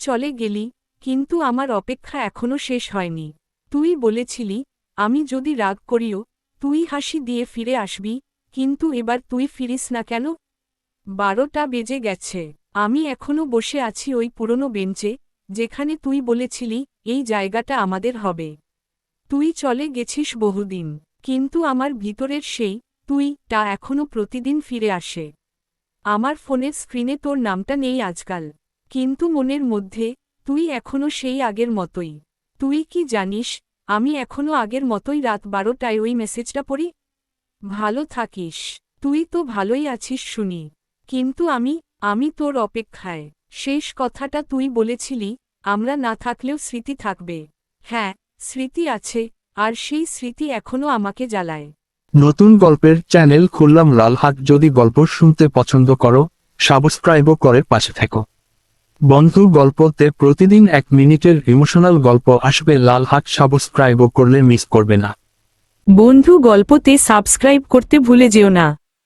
চলে গেলি, কিন্তু আমার অপেক্ষা এখনও শেষ হয়নি। তুই বলেছিলি, আমি যদি রাগ করিও, তুই হাসি দিয়ে ফিরে আসবি, কিন্তু এবার তুই ফিরিস না কেন? বারোটা বেজে গেছে। আমি এখনও বসে আছি ওই পুরনো বেঞ্চে, যেখানে তুই বলেছিলি, এই জায়গাটা আমাদের হবে। তুই চলে গেছিস বহুদিন, কিন্তু আমার ভিতরের সেই, তুই তা এখনও প্রতিদিন ফিরে আসে। আমার ফোনের স্ক্রিনে তোর নামটা নেই আজকাল। কিন্তু মনের মধ্যে, তুই এখনও সেই আগের মতোই। তুই কি জানিস, আমি এখনও আগের মতোই রাত বারোটায় ওই মেসেজটা পড়ি? ভালো থাকিস। তুই তো ভালোই আছিস শুনি। কিন্তু আমি আমি তোর অপেক্ষায়। শেষ কথাটা তুই বলেছিলি, আমরা না থাকলেও স্মৃতি থাকবে। হ্যাঁ স্মৃতি আছে, আর সেই স্মৃতি এখনও আমাকে জ্বালায়। নতুন গল্পের চ্যানেল খুললাম লালহাট। যদি গল্প শুনতে পছন্দ করো, সাবস্ক্রাইবও করে পাশে থেকো। বন্ধু গল্পতে প্রতিদিন এক মিনিটের ইমোশনাল গল্প আসবে, লাল হাট সাবস্ক্রাইবও করলে মিস করবে না। বন্ধু গল্পতে সাবস্ক্রাইব করতে ভুলে যেও না।